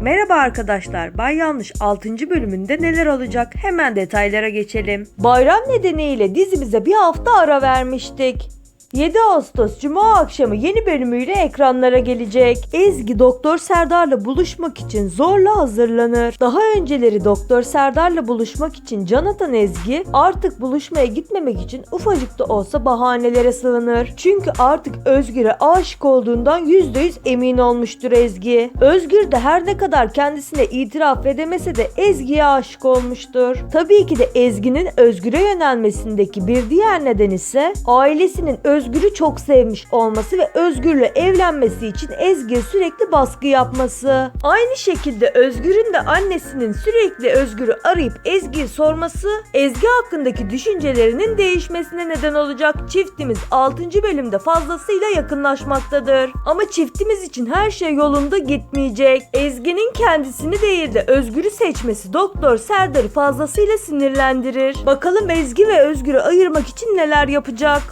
Merhaba arkadaşlar. Bay Yanlış 6. bölümünde neler olacak? Hemen detaylara geçelim. Bayram nedeniyle dizimize bir hafta ara vermiştik. 7 Ağustos Cuma akşamı yeni bölümüyle ekranlara gelecek. Ezgi Doktor Serdar'la buluşmak için zorla hazırlanır. Daha önceleri Doktor Serdar'la buluşmak için can atan Ezgi artık buluşmaya gitmemek için ufacık da olsa bahanelere sığınır. Çünkü artık Özgür'e aşık olduğundan %100 emin olmuştur Ezgi. Özgür de her ne kadar kendisine itiraf edemese de Ezgi'ye aşık olmuştur. Tabii ki de Ezgi'nin Özgür'e yönelmesindeki bir diğer neden ise ailesinin Özgür'ü çok sevmiş olması ve Özgür'le evlenmesi için Ezgi'ye sürekli baskı yapması. Aynı şekilde Özgür'ün de annesinin sürekli Özgür'ü arayıp Ezgi'yi sorması Ezgi hakkındaki düşüncelerinin değişmesine neden olacak. Çiftimiz 6. bölümde fazlasıyla yakınlaşmaktadır. Ama çiftimiz için her şey yolunda gitmeyecek. Ezgi'nin kendisini değil de Özgür'ü seçmesi Doktor Serdar'ı fazlasıyla sinirlendirir. Bakalım Ezgi ve Özgür'ü ayırmak için neler yapacak?